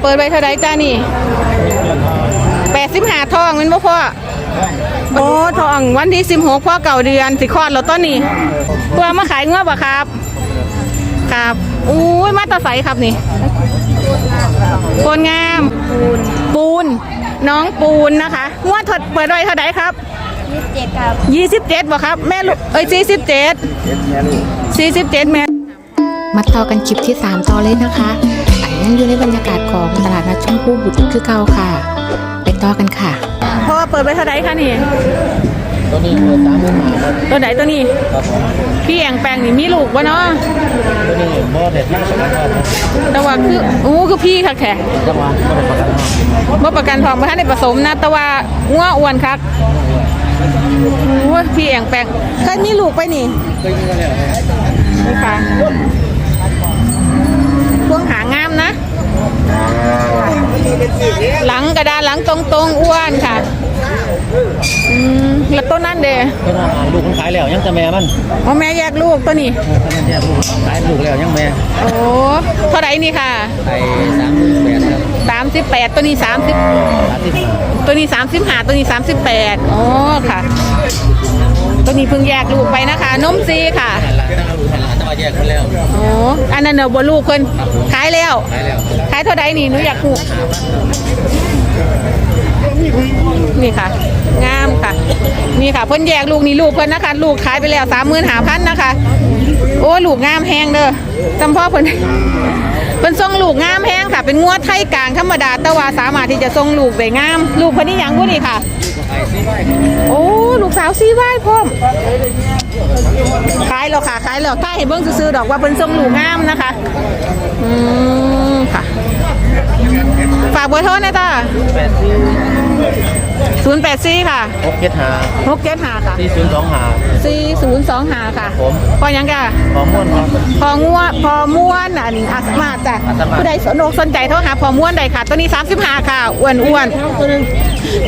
เปิดไว้เท่าไรจ้านี่แปดสิบห้าทองแมันบ่พ่อโอ้ทองวันที่สิบหกพ่อเก่าเดือนสิคลอดแล้วต้นนี่เพื่อมาขายงวบ่ครับ ครับอุ้ยมาตาใสครับนี่ปูนงามปูน น้องปูนนะคะงวดถดเปิดไว้เท่าไรครับเจ็ดครับยี่สิบเจ็ดบ่ครับแม่ลูกเอ้ยสี่สิบเจ็ดสี่สิบเจ็ดแม่มาต่อกันคลิปที่ 3 ต่อเลยนะคะ ลาดนัดชมพู่บุตรคือเก่าค่ะ ไปต่อกันค่ะพ่อเปิดไปเท่าไหร่คะนี่ ตัวนี้เปิดสามหมื่นบาทครับตัวไหนตัวนี้ ครับผมพี่แองแปลงนี่มีลูกวะเนาะ ตัวนี้บ่เด็ดมากสำหรับครับแต่ว่าคือโอ้คือพี่ค่ะแขกจังหวะก็เป็นประกันห้องว่าประกันทองมาท่านได้ผสมนะ แต่ว่างัวอ้วนคักโอ้ยพี่แองแปลงเคยมีลูกไปนี่ เคยมีกันแล้วนี่ค่ะพวงหางามนะ หลังกระดานหลัง ตรงๆอ้วนค่ะอืมแล้วต้นนั่นเด้ก็น่าอ่านลูกมันขายแล้วยังแต่แม่มันอ๋อแม่แยกลูกตัวนี้เออถ้ามันแยกลูกขายลูกแล้วยังแม่โอ้เท่าไหร่นี่ค่ะไอ้สามหมื่นแปดครับสามสิบแปดตัวนี้สามสิบสามสิบตัวนี้สามสิบห้าตัวนี้สามสิบแปดอ๋อค่ะ ตัวนี้เพิ่งแยกลูกไปนะคะ นมซีค่ะหันหลังตั้งเอาลูกหันหลังแต่ว่าแยกกันแล้วโอ้อันนั้นเนอะบนลูกเพิ่นขายแล้ว ขายแล้วขายเท่าใดนี่หนูอยากหู นี่ค่ะ งามค่ะ นี่ค่ะเพิ่นแยกลูกนี่ลูกเพิ่นนะคะ ลูกขายไปแล้วสามหมื่นหาพันนะคะ โอ้ลูกงามแห้งเด้อจำพ่อเพิ่นเพิ่นส่งลูกงามแห้งค่ะ เป็นงวดไทยกลางธรรมดาแต่ว่าสามารถที่จะส่งลูกได้งาม ลูกเพิ่นนี่ยังบุนี่ค่ะ โอ้ลูกสาวซีไหว้พร้อมขายแล้วค่ะขายแล้วถ้าเห็นเบิ้งซื้อดอกว่าเป็นทรงลูกงามนะคะ อืมค่ะ ฝากเบอร์โทรหนะจ้า นย์แปดสี่ค่ะหกเจ็ดห้าหกเจ็ดห้าค่ะสี่ศูนย์สองห้าสี่ศูนย์สองห้าค่ะผมพอยังกะหอมม่วนครับพองัวพอม้วนอันอาสมาจ้ะอาสมาผู้ใดสนอกสนใจโทรหาพอม้วนใดค่ะ ตัวนี้สามสิบห้าค่ะอ้วนอ้วน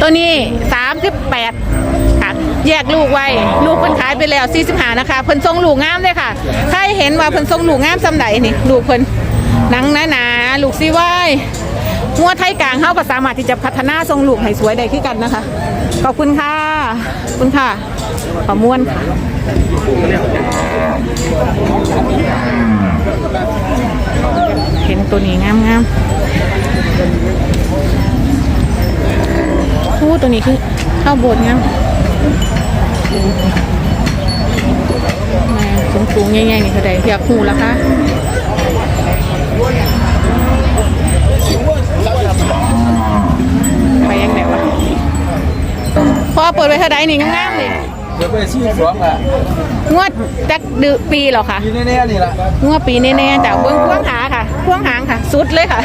ตัวนี้สามสิบแปดค่ะแยกลูกไว้ลูกเพิ่นขายไปแล้วสี่สิบห้านะคะเพิ่นทรงลูกงามเลยค่ะใครเห็นว่าเพิ่นทรงลูกงามสำไหนนี่ลูกเพิ่นหนังหนาๆลูกซีไว้ งัวไทยกลางเฮาก็สามารถที่จะพัฒนาทรงลูกให้สวยได้ขึ้นกันนะคะ ขอบคุณค่ะขอบคุณค่ะ ขอม้วนค่ะเห็นตัวนี้งามงามโอ้ตัวนี้คือข้าวโบดงามสูงสูงๆใหญ่ๆนี่เท่าใดอยากหูแล้วคะไปยังไงวะพอ เปิดไปเท่าใดนี่งามๆนี่เดี๋ยวไปซีสองอะงวดจักดือปีเหรอคะมีแน่ๆนี่ละงวดปีแน่ๆจากเบื้องพ่วงหาค่ะพ่วงหางค่ะ สุดเลยค่ะ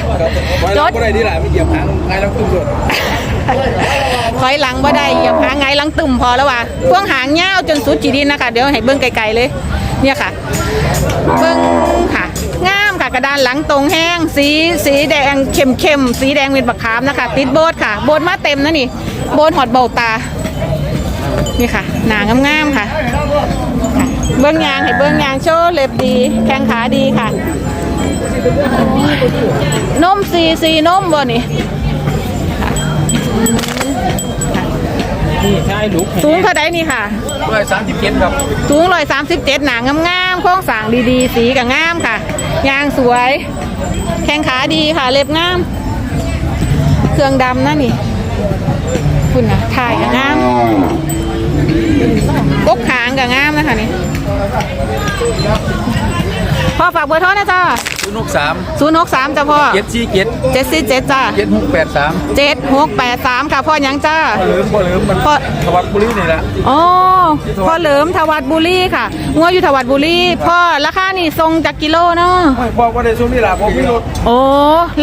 รถก็ได้ดีหละไม่เหยียบหางไงเราตุ้มรถถอยหลังบ่ได้อย่าพาไงหลังตุ่มพอแล้วว่ะพ่วงหางยาวจนสุดจีดินนะคะเดี๋ยวให้เบิ้งไกลๆเลย เนี่ยค่ะ เบิ้งค่ะงามค่ะกระดานหลังตรงแห้ง สีสีแดงเข้มๆสีแดงเป็นบักขามนะคะ ติดโบสค่ะ โบสมาเต็มนะนี่ โบสหอดเบาตา นี่ค่ะ หนางามๆค่ะค่ะเบิ้งยางให้เบิ้งยางโชว์เล็บดี แข้งขาดีค่ะ นมซีซีนมบ่นี่นี่ใช่ลูกสูงเท่าใดนี่ค่ะด้วยสามสิบเจ็ดครับ สูงร้อยสามสิบเจ็ดหนางงามๆโค้งสร้างดีๆ สีกับงามค่ะ ยางสวย แข้งขาดีค่ะ เล็บงาม เครื่องดำนะนี่ คุณนะถ่ายกับงาม กกหางกับงามนะคะนี่พ่อฝากเบอร์โทรนะจ้าศูนย์หกสามศูนย์หกสามจ้าพ่อเจ็ดสี่เจ็ดเจ็ดสี่เจ็ดจ้าเจ็ดหกแปดสามเจ็ดหกแปดสามค่ะพ่อหยังจ้าบ่ลืมบ่ลืมมันพ่อทวัดบุรีนี่แหละอ๋อ พ่อเหลิมทวัดบุรีค่ะงัวอยู่ทวัดบุรีพ่อราคานี่ทรงจากกิโลเนาะบอกว่าได้ช่วงนี้ล่ะผมมีรถโอ้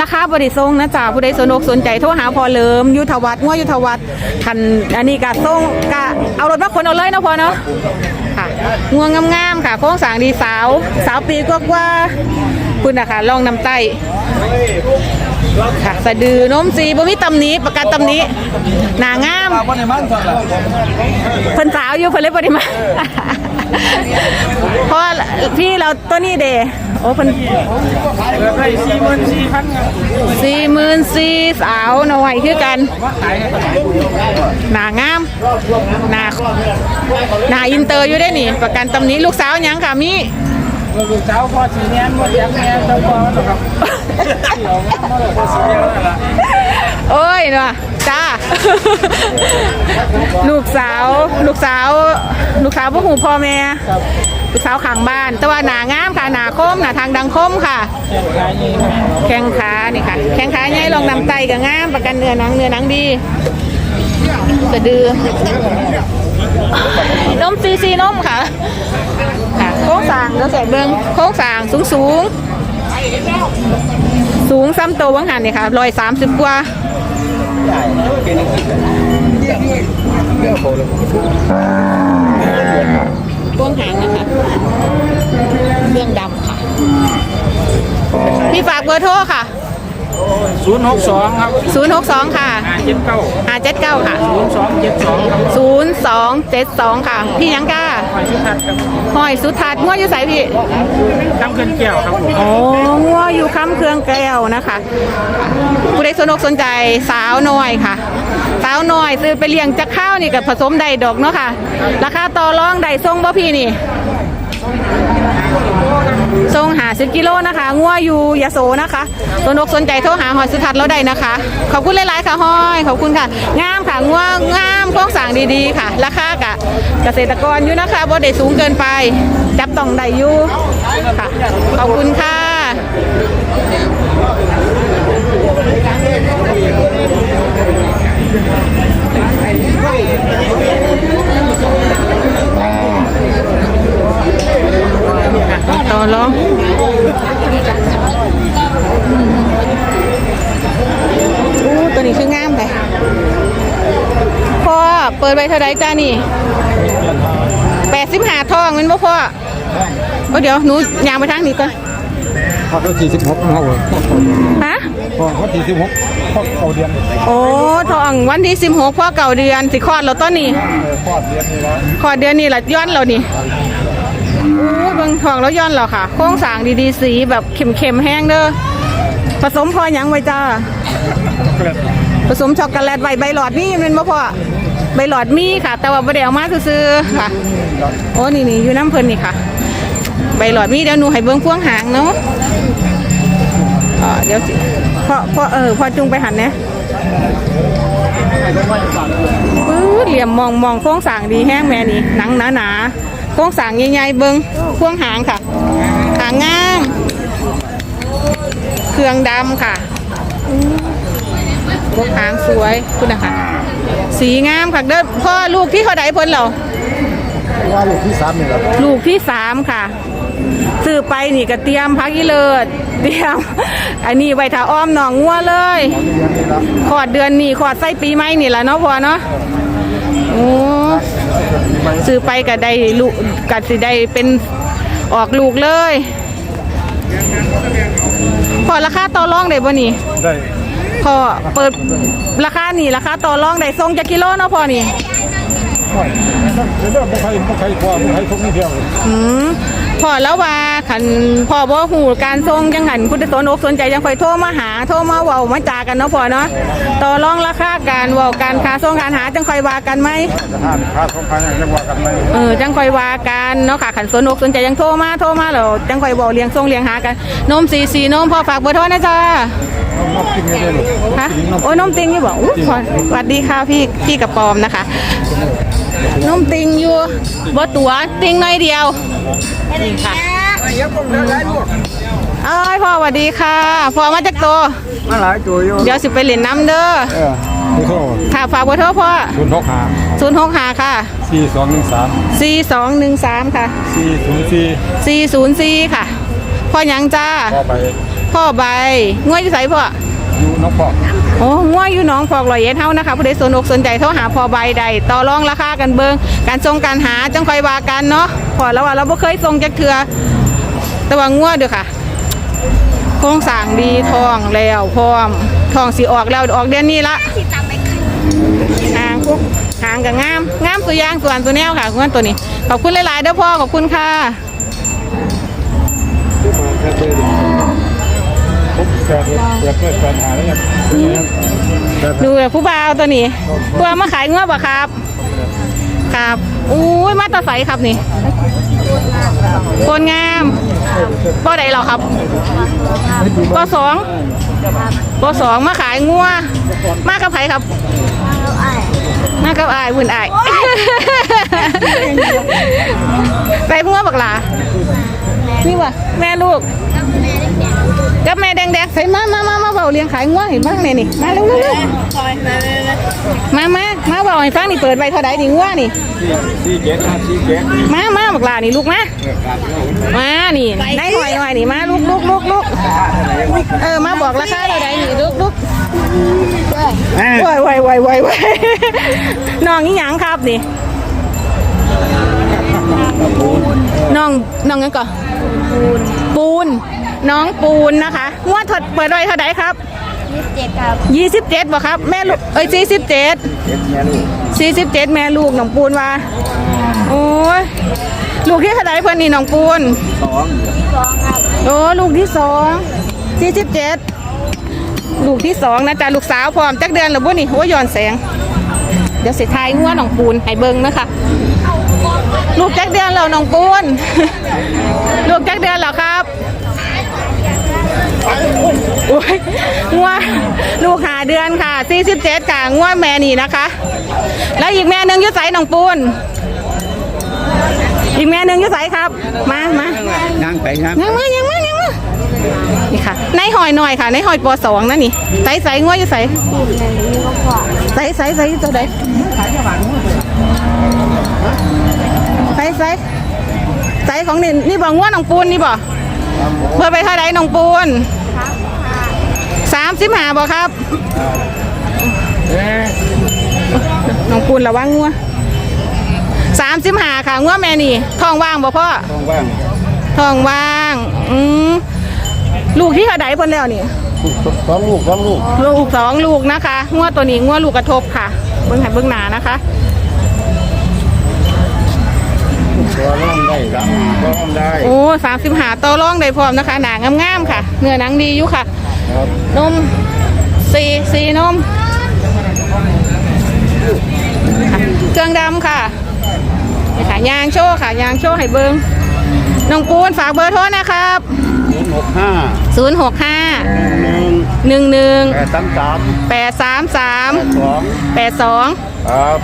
ราคาบริทรงนะจ๊ะผู้ใดสนอกสนใจโทรหาพ่อเหลิมอยู่ทวัดงัวอยู่ทวัดคันอันนี้กะทรงกะเอารถมาขนเอาเลยเนาะพ่อเนาะค่ะงัวงามๆค่ะโค้งสร้างดีสาว สาวปีกว่าๆคุณนะคะลองนำไต้ ค่ะสะดือนมสีบ่มีตำหนี้ประกันตำหนี้หนางามมาวันในมันสั่งละเพิ่นสาวอยู่เพิ่นเลยบ่ได้มา เพราะพี่เราตัวนี้เดโอ้เพิ่นได้สี่หมื่นสี่พันครับสี่หมื่นสี่สาวหน่อยคือกันว่าขายให้หนางามหนาหนาอินเตอร์อยู่ได้นี่ ประกันตำหนี้ลูกสาวหยังค่ะมี ลูกสาวพ่อสีแนนหมดยังแม่เจ้าพ่อมันหรอครับพ่อสีแนนนั่นแหละโอ้ยเนาะจ้า ลูกสาว ลูกสาว ลูกสาวพวกหูพ่อแม่ลูกสาวขังบ้าน แต่ว่าหนางามค่ะหนาคมหนาทางดังคมค่ะแข้งขานี่ค่ะ แข้งขาใหญ่ลองนำไตกับงามประกันเนื้อหนังเนื้อหนังดีสะดือนมซีซีนมค่ะ ค่ะโค้งสร้างแล้วใส่เบิ้งโค้งสร้างสูงสูง สูงซ้ำตัววังหันนี่ค่ะร้อยสามสิบกว่าพวงหางนะคะเครื่องดำค่ะ พี่ฝากเบอร์โทรค่ะศูนย์หกสองครับ 062 ค่ะห้าเจ็ดเก้า579 ค่ะศูนย์สองเจ็ดสองครับ 0272 ค่ะ พี่ยังก้า หอยชุดทัดครับหอยสุทัศน์งัวอยู่ไสพี่ น้ำเกินแก้วครับผมโอ้งัวอยู่ค้ำเครื่องแก้วนะคะ ผู้ใดสนอกสนใจสาวน้อยค่ะ สาวน้อยซื้อไปเลี้ยงจะข้าวนี่กับผสมใดดอกเนาะค่ะ ราคาต่อรองใดทรงบ่พี่นี่ ทรงหาสิบกิโลนะคะงัวอยู่ยาโสนะคะสนอกสนใจโทรหาหอยสุทัศน์เราได้นะคะ ขอบคุณหลายๆค่ะหอยขอบคุณค่ะ งามค่ะงัวงามโครงสร้างดีๆค่ะ ราคากะเกษตรกรอยู่นะคะบ่ได้สูงเกินไป จับต้องได้อยู่ค่ะ ขอบคุณค่ะ ปิดไว้เท่าไรจ้านี่แปดสิบห้าทองแมันบ่พ่อโอ้เดี๋ยวหนูยางไปทางนี้ก่อนพอเขาสี่สิบหกครับผมฮะพอเขาสี่สิบหกพอเขาเดือนโอ้ทองวันที่สิบหกพ่อเก่าเดือนสิคลอดเราต้นนี่พอเดือนนี้แล้วคลอดเดือนนี้ละย้อนเรานี่อู้เบิ่งทองแล้วย้อนเราค่ะ โค้งสร้างดีๆสีแบบเข็มๆแห้งเด้อผสมพอหยังไว้จ้าผสมช็อกโกแลตใบใบหลอดนี่มันบ่พอ ใบหลอดมีค่ะ แต่ว่าบ่ได้เอามาซื้อๆค่ะ โอ้นี่นี่อยู่น้ำเพิ่นนี่ค่ะ ใบหลอดมีเดี๋ยวหนูให้เบิ่งพวงหางเนาะอ่าเดี๋ยวสิพ่อพ่อเออพ่อจุงไปหันเนี่ยปื้อเหลี่ยมมองมองโค้งสร้างดีแห้งแม่นี่หนังหนาๆโค้งสร้างใหญ่ๆเบิ่งพวงหางค่ะ หางงาม เครื่องดำค่ะ พวกหางสวยคุณนะคะ สีงามค่ะเด้อพ่อลูกที่เขาไดเพิ่นเหรอว่าลูกที่สามนี่แหละลูกที่สามค่ะซื้อไปนี่ก็เตรียมพักอีเลิศเตรียม อันนี้ไว้ถ้าอ้อมหนองงัวเลยขอดเดือนนี้ขอดไส้ปีใหม่นี่แหละเนาะพ่อเนาะโอ้ซื้อไปก็ได้ลูกก็สิได้เป็นออกลูกเลยพอราคาต่อรองได้บ่นี่ได้ พอเปิดราคานี่ราคาต่อรองได้ทรงจากกิโลเนาะพอนี่ห่วยเดี๋ยวไม่ใครไม่ใครพอไม่ใครทุกนี่เดียวอืม พอแล้วว่าขันพอบ่หูการทรงจังหันพุทธสนอกสนใจจังค่อยโทรมาหาโทรมาเว้ามาจากันเนาะพอเนาะต่อรองราคาการเว้าการค่าทรงการหาจังค่อยว่ากันไหมสถานค้าสงครามยังว่ากันไหมเออจังค่อยว่ากันเนาะค่ะขันสนอกสนใจยังโทรมาโทรมาแล้วจังค่อยเว้าเลี้ยงทรงเลี้ยงหากันนมสีสีนมพอฝากเบอร์โทรนะจ๊ะนกกินไม่ได้หรอกฮะโอ้ยนมติงนี่บอกอู้พอสวัสดีค่ะพี่พี่กระปอมนะคะ นมติงอยู่บ่ตัวติงหน่อยเดียวนี่ค่ะเอ้ยพ่อสวัสดีค่ะพ่อมาจากตัวมาหลายตัวอยู่เดี๋ยวสิไปเล่นน้ำเด้อเออผู้โทษค่ะฝากเบอร์โทรพ่อคุณทกหาศูนย์หกหาค่ะสี่สองหนึ่งสามสี่สองหนึ่งสามค่ะสี่ศูนย์สี่สี่ศูนย์สี่ค่ะ พ่อหยังจ้าพอไปพ่อใบง่วยอยู่ไสพ่อ อยู่นกปอกโอ้ง่วยอยู่น้องพอกลอยเอ็ดเฮานะคะผู้ใดสนอกสนใจโทรหาพอใบใดต่อรองราคากันเบิงการส่งการหาจังคอยว่ากันเนาะพอแล้วว่าเราบ่เคยส่งจักเทือแต่ว่าง่วเด้อค่ะโครงสร้างดีทองแล้วพร้อมทองสีออกแล้วออกเดือนนี้ละหางปุ๊บหางกับงามงามตัวอยางส่วนตัวแนวค่ะงวนตัวนี้ขอบคุณหลายๆเด้อพ่อขอบคุณค่ะ แปดแปดแปดแปดหาแล้วครับดูเลยผู้บ่าวตัวนี้ตัวมาขายงวบ่ครับ ครับอุ้ยมาตาใสครับนี่โคนงามป้อใดเหรอครับป้อสองป้อสองมาขายงัวมากับไผครับมากับอายวุ่นอายไปงัวบักหลา นี่วะแม่ลูกกับแม่แดงๆใส่มามามามาเบาเลี้ยงขายงัวเห็นบ้างเนี่ยนี่มาเร็วเร็วเร็วมามามาเบาให้ฟังนี่เปิดไว้เท่าใดนี่งัวนี่สี่เจ็ดห้าสี่เจ็ดมามาบักหลานี่ลูกมามานี่ได้หน่อยหน่อยนี่มาลูกลูกลูกลูกเออมาบอกราคาเท่าใดนี่ลูกลูกวายวายวายวายวายน้องนี่หยังครับนี่น้องน้องยังก่อน ปูน น้องปูนนะคะงวดถดเปิดไว้เท่าใดครับเจ็ดครับยี่สิบเจ็ดบ่ครับแม่ลูกเอ้ยสี่สิบเจ็ดสี่สิบเจ็ดแม่ลูกน้องปูนว่าโอ้ยลูกที่เท่าไหรเพื่อนนี่น้องปูนสองสองครับโอ้ลูกที่สองสี่สิบเจ็ดลูกที่สองนะจ๊ะลูกสาวพร้อมจักเดือนหรือบุนี่โอ้ยย้อนแสง เดี๋ยวสิทายงัวน้องปูนให้เบิ่งนะคะ ลูกจักเดือนแล้วน้องปูน ลูกจักเดือนแล้วครับโอ้ยงัวลูกหาเดือนค่ะ47ค่ะงัวแม่นี่นะคะ แล้วอีกแม่หนึงอยุไสน้องปูน อีกแม่หนึงอยุไสครับ มามานั่งไปครับยังมายังมายังมานี่ค่ะในหอยหน่อยค่ะในหอยปอสองนั่นนี่ใส่ใส่งัวอยู่ใส่ปีกนั่นนี่ก็พอใส่ใส่ใส่ตัวใด ใส่ใส่ใส่ของนี่นี่บอกงัวน้องปูนนี่บ่เพื่อไปเท่าไรน้องปูนสามสิบห้าบ่ครับน้องปูนระวังงัวสามสิบห้าค่ะงัวแม่นี่ท้องว่างบ่พ่อต้องว่างท้องว่างอืมลูกที่เขาไดเพิ่นแล้วนี่สองลูกสองลูกลูกสองลูกนะคะงวดตัวนี้งวดลูกกระทบค่ะ เบิ้งให้เบิ้งหนานะคะ ตัวร่องได้ครับร่องได้โอ้สามสิบหาต่อร่องได้พร้อมนะคะ หนางามๆค่ะ เนื้อหนังดีอยู่ค่ะ ครับนมสีสีนมค่ะเครื่องดำค่ะนี่ค่ะยางโชว์ค่ะยางโชว์ให้เบิ้งน้องปูนฝากเบอร์โทรนะครับ ศูนย์หกห้า065 หนึ่ง11 แปดสามสาม83สอง82ครับ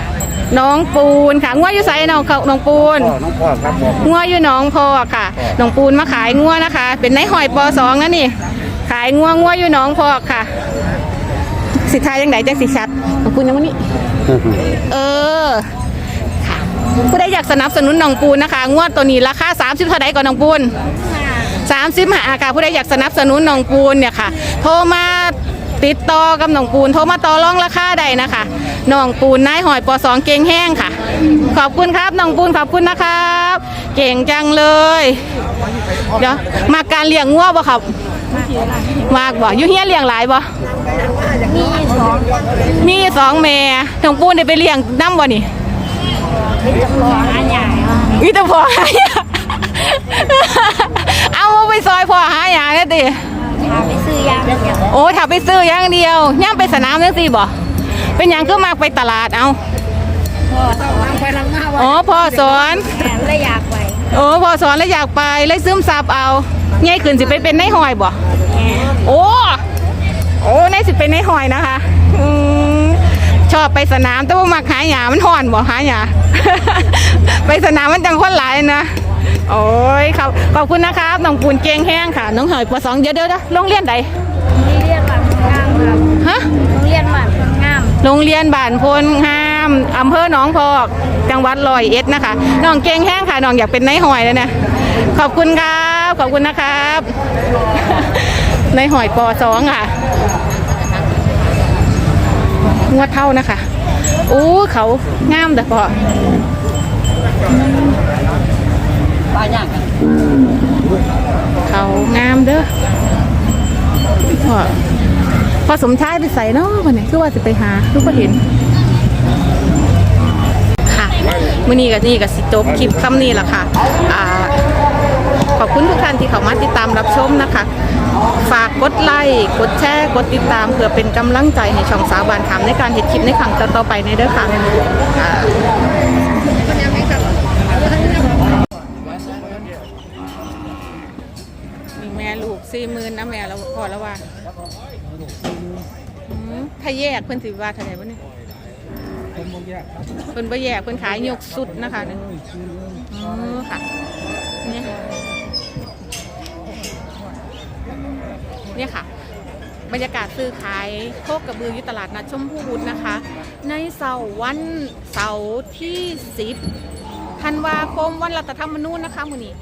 น้องปูนค่ะงัวอยู่ไสน้องเขาน้องปูนพ่อน้องพ่อครับผม งัวอยู่หน้องพอค่ะน้องปูนมาขายงัวนะคะ เป็นนายหอยปอสองนะนี่ ขายงัวงัวอยู่หน้องพอค่ะ สิทายยังไงจังสิชัดน้องปูนยังวันนี้ เออค่ะผู้ใดอยากสนับสนุนน้องปูนนะคะ งวดตัวนี้ราคา30เท่าไดก่อนน้องปูน30หาค่ะผู้ใดอยากสนับสนุนน้องปูนเนี่ยค่ะ โทรมาติดต่อกับน้องปูน โทรมาต่อรองราคาใดนะคะ น้องปูนนายหอยปอสองเก่งแห้งค่ะ ขอบคุณครับน้องปูนขอบคุณนะครับ เก่งจังเลย เดี๋ยวมาการเลี้ยงงัวบ่ครับมากบ่อยู่เฮียเลี้ยงหลายบ่มีสองมีสองแม่น้องปูนได้ไปเลี้ยงน้ำบ่นี่เป็นจำลองอันใหญ่ครับวิตาพอหายาเอาไปซอยพอหายาเนี่ยติพาไปซื้อยาเดียวโอ้ถ้าไปซื้ออย่างเดียวย่างไปสนามจังสิบ่ เป็นหยังก็มากไปตลาดเอาพ่อสอนไปลังมาอ๋อพ่อสอนแม่เลยอยากไปโอ้พ่อสอนแล้วอยากไปเลยซึมซับเอาใหญ่ขึ้นสิไปเป็นนายหอยบ่แม่โอ้โอ้นายสิเป็นนายหอยนะคะอืมชอบไปสนามแต่ว่ามักหาหยามันห่อนบ่หาหยา ไปสนามมันจังคนหลายนะโอ้ยครับขอบคุณนะครับน้องปูนเก่งแห้งค่ะน้องหอยปสองเดี๋ยวเดี๋ยวเดี๋ยวโรงเรียนใดโรงเรียนบ้านพลงามครับฮะโรงเรียนบ้านพลงาม โรงเรียนบ้านพลงามอำเภอหนองพอกจังหวัดร้อยเอ็ดนะคะน้องเก่งแห้งค่ะน้องอยากเป็นนายหอยแล้วนะขอบคุณครับขอบคุณนะครับนายหอยปอสองค่ะงวดเท่านะคะอู้เขางามแต่พอบ้านยังเขางามเด้อ พอสมชายไปใส่เนาะวันนี้คือว่าจะไปหาลูกก็เห็น ค่ะมื่อนี้กับนี่กับสิจบคลิปคำนี้แหละค่ะอ่าขอบคุณทุกท่านที่เข้ามาติดตามรับชมนะคะ ฝากกดไลค์กดแชร์กดติดตามเพื่อเป็นกำลังใจให้ช่องสาวบานคำในการเห็ดคลิปในครั้งต่อๆไปในเด้อค่ะ สี่หมื่นนะแม่เราพอแล้วว่าถ้าแยกเพิ่นสิว่าเท่าไหร่วะเนี่ยผมบ่แยกครับเพิ่นบ่แยกเพิ่นขายยกสุดนะคะนี่อ๋อค่ะเนี่ยเนี่ยค่ะ บรรยากาศซื้อขายโคกกระบืออยู่ตลาดนัดชมพูบุตรนะคะ ในเสาร์วันเสาร์ที่ 10ธันวาคมวันรัฐธรรมนูญนะคะมื้อนี้